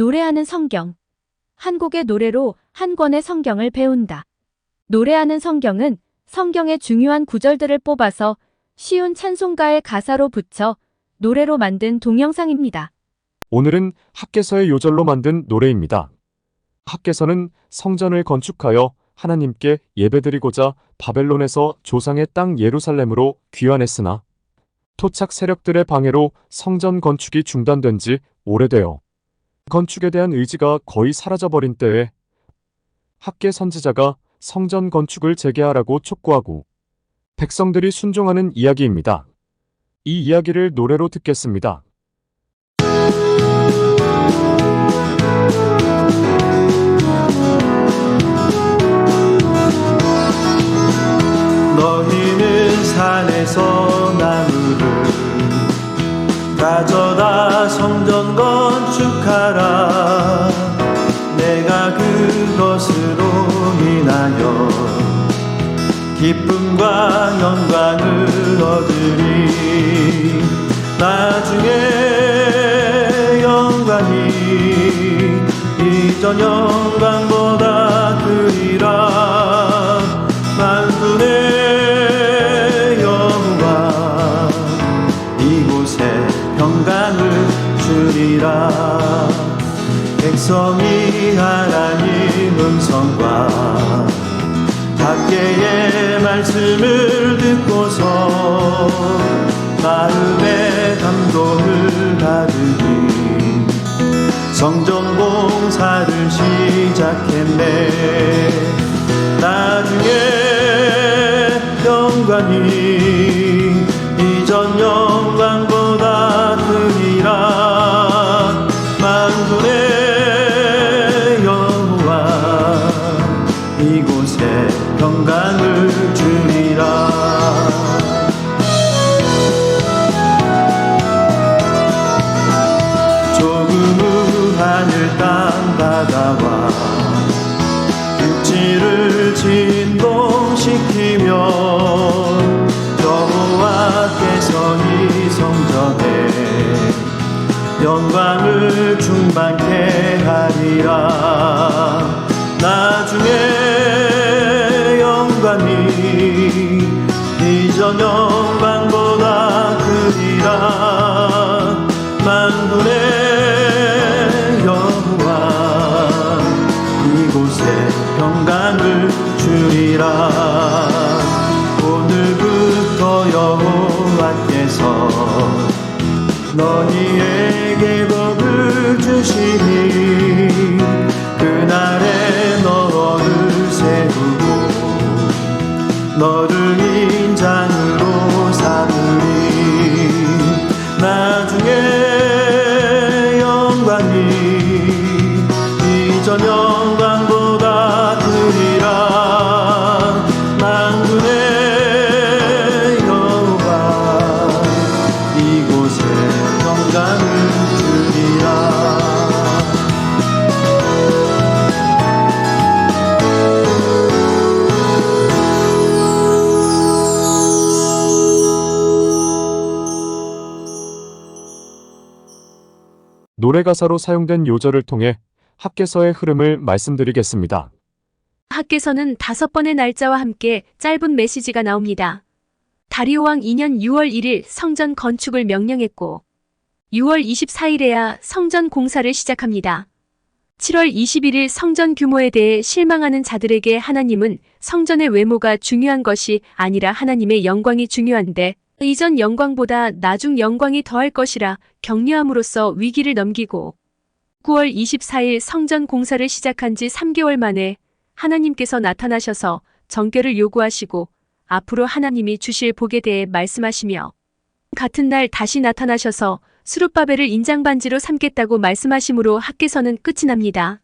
노래하는 성경. 한 곡의 노래로 한 권의 성경을 배운다. 노래하는 성경은 성경의 중요한 구절들을 뽑아서 쉬운 찬송가의 가사로 붙여 노래로 만든 동영상입니다. 오늘은 학개서의 요절로 만든 노래입니다. 학개서는 성전을 건축하여 하나님께 예배드리고자 바벨론에서 조상의 땅 예루살렘으로 귀환했으나 토착 세력들의 방해로 성전 건축이 중단된 지 오래되어 건축에 대한 의지가 거의 사라져버린 때에 학계 선지자가 성전 건축을 재개하라고 촉구하고 백성들이 순종하는 이야기입니다. 이 이야기를 노래로 듣겠습니다. 이 공사를 시작했네 충만케 하리라. 나중에 영광이 이전 영광보다 크리라 너를 노래 가사로 사용된 요절을 통해 학개서의 흐름을 말씀드리겠습니다. 학계서는 다섯 번의 날짜와 함께 짧은 메시지가 나옵니다. 다리오 왕 2년 6월 1일 성전 건축을 명령했고 6월 24일에야 성전 공사를 시작합니다. 7월 21일 성전 규모에 대해 실망하는 자들에게 하나님은 성전의 외모가 중요한 것이 아니라 하나님의 영광이 중요한데 이전 영광보다 나중 영광이 더할 것이라 격려함으로써 위기를 넘기고 9월 24일 성전 공사를 시작한 지 3개월 만에 하나님께서 나타나셔서 정결을 요구하시고 앞으로 하나님이 주실 복에 대해 말씀하시며 같은 날 다시 나타나셔서 수룹바벨을 인장반지로 삼겠다고 말씀하심으로 학계서는 끝이 납니다.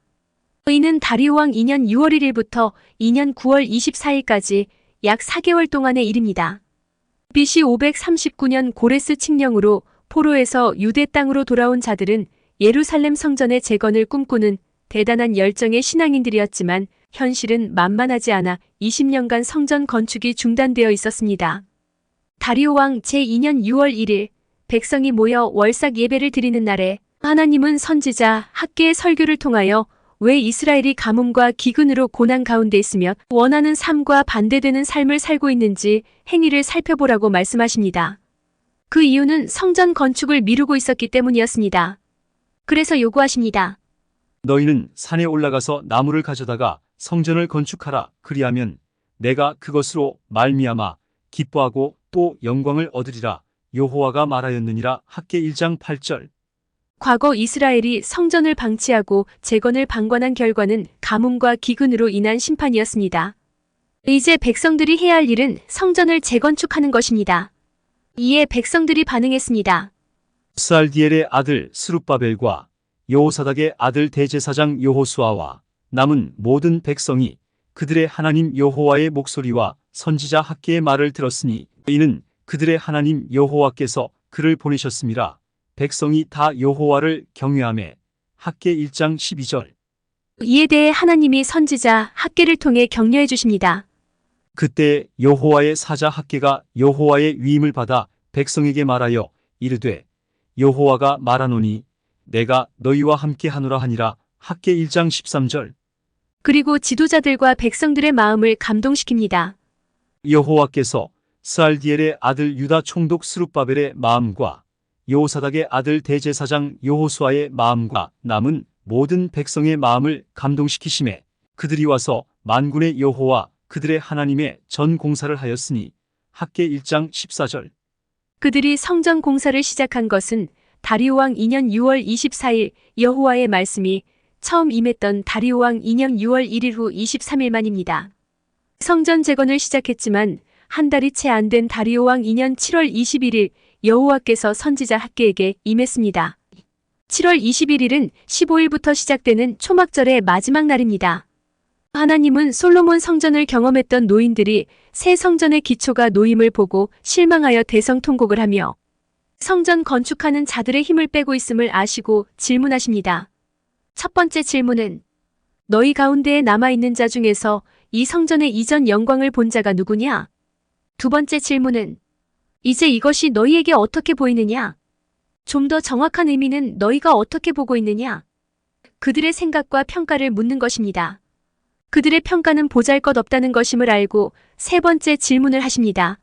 이는 다리오 왕 2년 6월 1일부터 2년 9월 24일까지 약 4개월 동안의 일입니다. BC 539년 고레스 칙령으로 포로에서 유대 땅으로 돌아온 자들은 예루살렘 성전의 재건을 꿈꾸는 대단한 열정의 신앙인들이었지만 현실은 만만하지 않아 20년간 성전 건축이 중단되어 있었습니다. 다리오 왕 제2년 6월 1일 백성이 모여 월삭 예배를 드리는 날에 하나님은 선지자 학계의 설교를 통하여 왜 이스라엘이 가뭄과 기근으로 고난 가운데 있으며 원하는 삶과 반대되는 삶을 살고 있는지 행위를 살펴보라고 말씀하십니다. 그 이유는 성전 건축을 미루고 있었기 때문이었습니다. 그래서 요구하십니다. 너희는 산에 올라가서 나무를 가져다가 성전을 건축하라. 그리하면 내가 그것으로 말미암아 기뻐하고 또 영광을 얻으리라. 여호와가 말하였느니라. 학계 1장 8절. 과거 이스라엘이 성전을 방치하고 재건을 방관한 결과는 가뭄과 기근으로 인한 심판이었습니다. 이제 백성들이 해야 할 일은 성전을 재건축하는 것입니다. 이에 백성들이 반응했습니다. 스알디엘의 아들 스룹바벨과 여호사닥의 아들 대제사장 여호수아와 남은 모든 백성이 그들의 하나님 여호와의 목소리와 선지자 학계의 말을 들었으니 이는 그들의 하나님 여호와께서 그를 보내셨음이라 백성이 다 여호와를 경외하매 학계 1장 12절 이에 대해 하나님이 선지자 학계를 통해 격려해 주십니다. 그때 여호와의 사자 학계가 여호와의 위임을 받아 백성에게 말하여 이르되 여호와가 말하노니 내가 너희와 함께 하노라 하니라 학계 1장 13절 그리고 지도자들과 백성들의 마음을 감동시킵니다. 여호와께서 스알디엘의 아들 유다 총독 스룹바벨의 마음과 여호사닥의 아들 대제사장 여호수아의 마음과 남은 모든 백성의 마음을 감동시키심에 그들이 와서 만군의 여호와 그들의 하나님의 전 공사를 하였으니 학계 1장 14절 그들이 성전 공사를 시작한 것은 다리오 왕 2년 6월 24일 여호와의 말씀이 처음 임했던 다리오 왕 2년 6월 1일 후 23일 만입니다. 성전 재건을 시작했지만 한 달이 채 안 된 다리오 왕 2년 7월 21일 여호와께서 선지자 학계에게 임했습니다. 7월 21일은 15일부터 시작되는 초막절의 마지막 날입니다. 하나님은 솔로몬 성전을 경험했던 노인들이 새 성전의 기초가 놓임을 보고 실망하여 대성통곡을 하며 성전 건축하는 자들의 힘을 빼고 있음을 아시고 질문하십니다. 첫 번째 질문은 너희 가운데에 남아있는 자 중에서 이 성전의 이전 영광을 본 자가 누구냐? 두 번째 질문은 이제 이것이 너희에게 어떻게 보이느냐? 좀 더 정확한 의미는 너희가 어떻게 보고 있느냐? 그들의 생각과 평가를 묻는 것입니다. 그들의 평가는 보잘 것 없다는 것임을 알고 세 번째 질문을 하십니다.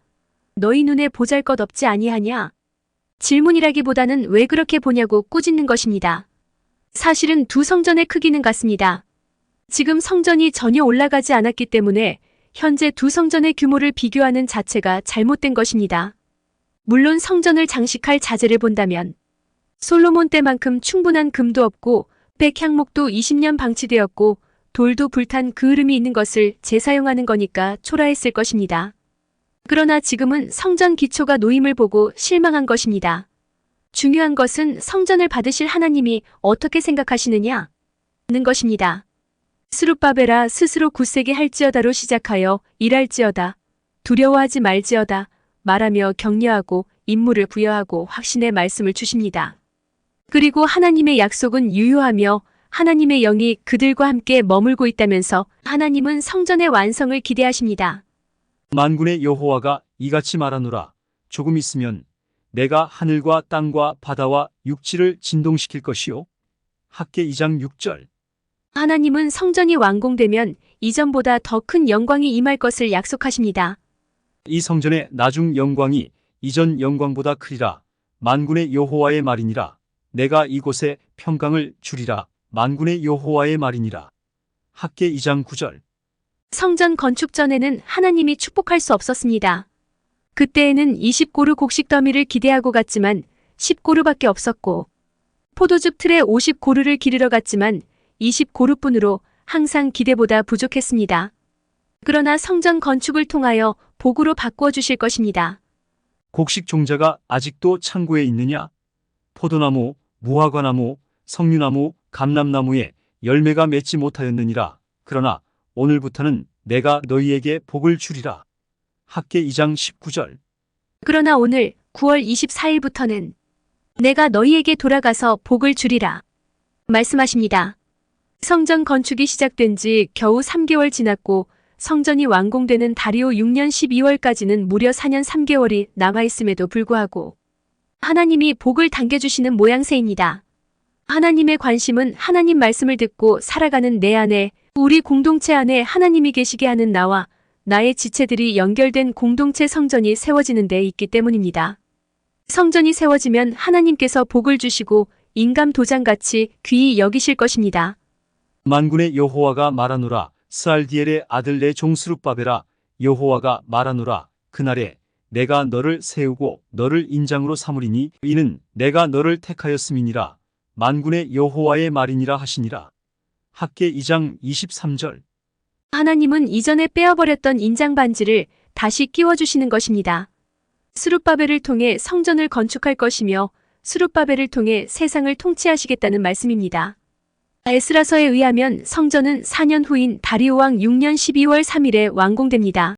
너희 눈에 보잘 것 없지 아니하냐? 질문이라기보다는 왜 그렇게 보냐고 꾸짖는 것입니다. 사실은 두 성전의 크기는 같습니다. 지금 성전이 전혀 올라가지 않았기 때문에 현재 두 성전의 규모를 비교하는 자체가 잘못된 것입니다. 물론 성전을 장식할 자재를 본다면 솔로몬 때만큼 충분한 금도 없고 백향목도 20년 방치되었고 돌도 불탄 그 흐름이 있는 것을 재사용하는 거니까 초라했을 것입니다. 그러나 지금은 성전 기초가 놓임을 보고 실망한 것입니다. 중요한 것은 성전을 받으실 하나님이 어떻게 생각하시느냐? 는 것입니다. 스룹바벨아 스스로 굳세게 할지어다로 시작하여 일할지어다. 두려워하지 말지어다. 말하며 격려하고 임무를 부여하고 확신의 말씀을 주십니다. 그리고 하나님의 약속은 유효하며 하나님의 영이 그들과 함께 머물고 있다면서 하나님은 성전의 완성을 기대하십니다. 만군의 여호와가 이같이 말하노라 조금 있으면 내가 하늘과 땅과 바다와 육지를 진동시킬 것이요 학계 2장 6절 하나님은 성전이 완공되면 이전보다 더 큰 영광이 임할 것을 약속하십니다. 이 성전의 나중 영광이 이전 영광보다 크리라. 만군의 여호와의 말이니라. 내가 이곳에 평강을 주리라. 만군의 여호와의 말이니라. 학계 2장 9절. 성전 건축 전에는 하나님이 축복할 수 없었습니다. 그때에는 20고루 곡식 더미를 기대하고 갔지만 10고루밖에 없었고 포도즙 틀에 50고루를 기르러 갔지만 20고루뿐으로 항상 기대보다 부족했습니다. 그러나 성전 건축을 통하여 복으로 바꾸어 주실 것입니다. 곡식 종자가 아직도 창고에 있느냐 포도나무 무화과나무 석류나무 감람나무에 열매가 맺지 못하였느니라 그러나 오늘부터는 내가 너희에게 복을 주리라 학계 2장 19절 그러나 오늘 9월 24일부터는 내가 너희에게 돌아가서 복을 주리라. 말씀하십니다. 성전 건축이 시작된 지 겨우 3개월 지났고 성전이 완공되는 다리오 6년 12월까지는 무려 4년 3개월이 남아있음에도 불구하고 하나님이 복을 당겨주시는 모양새입니다. 하나님의 관심은 하나님 말씀을 듣고 살아가는 내 안에, 우리 공동체 안에 하나님이 계시게 하는 나와 나의 지체들이 연결된 공동체 성전이 세워지는 데 있기 때문입니다. 성전이 세워지면 하나님께서 복을 주시고 인감 도장같이 귀히 여기실 것입니다. 만군의 여호와가 말하노라 스알디엘의 아들 내 종스룹바벨아 여호와가 말하노라 그날에 내가 너를 세우고 너를 인장으로 삼으리니 이는 내가 너를 택하였음이니라 만군의 여호와의 말이니라 하시니라 학계 2장 23절 하나님은 이전에 빼어버렸던 인장 반지를 다시 끼워주시는 것입니다. 수룹바벨을 통해 성전을 건축할 것이며 수룹바벨을 통해 세상을 통치하시겠다는 말씀입니다. 에스라서에 의하면 성전은 4년 후인 다리오 왕 6년 12월 3일에 완공됩니다.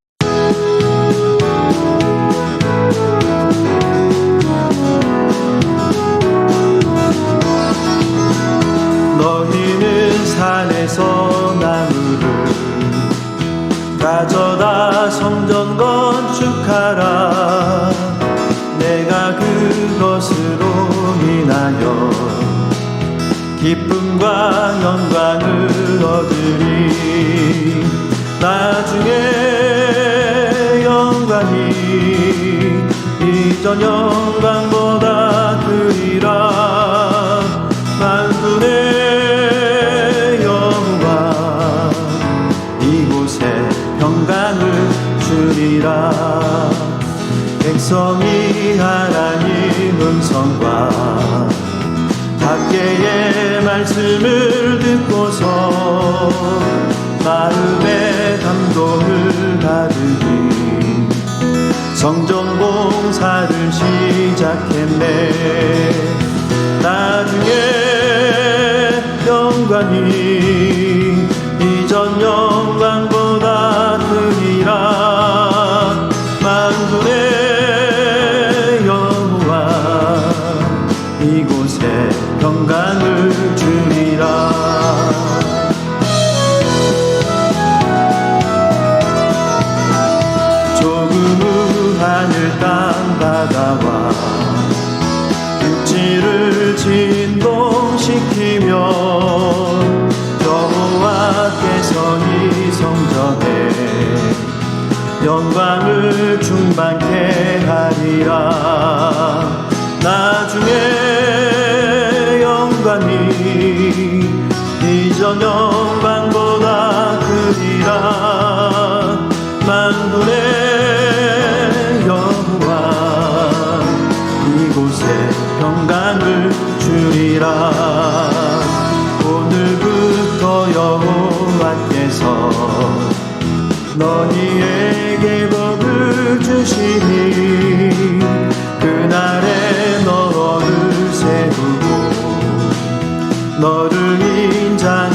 너희는 산에서 나무를 가져다 성전 기쁨과 영광을 얻으리. 나중에 영광이 이전 영광보다 말씀을 듣고서 마음의 감동을 받으니 성전 봉사를 시작했네. 나중에 영광이 영광을 충만케 하리라. 나중에 영광이 이전 영광보다 크리라 그날에 너를 세우고 너를 인장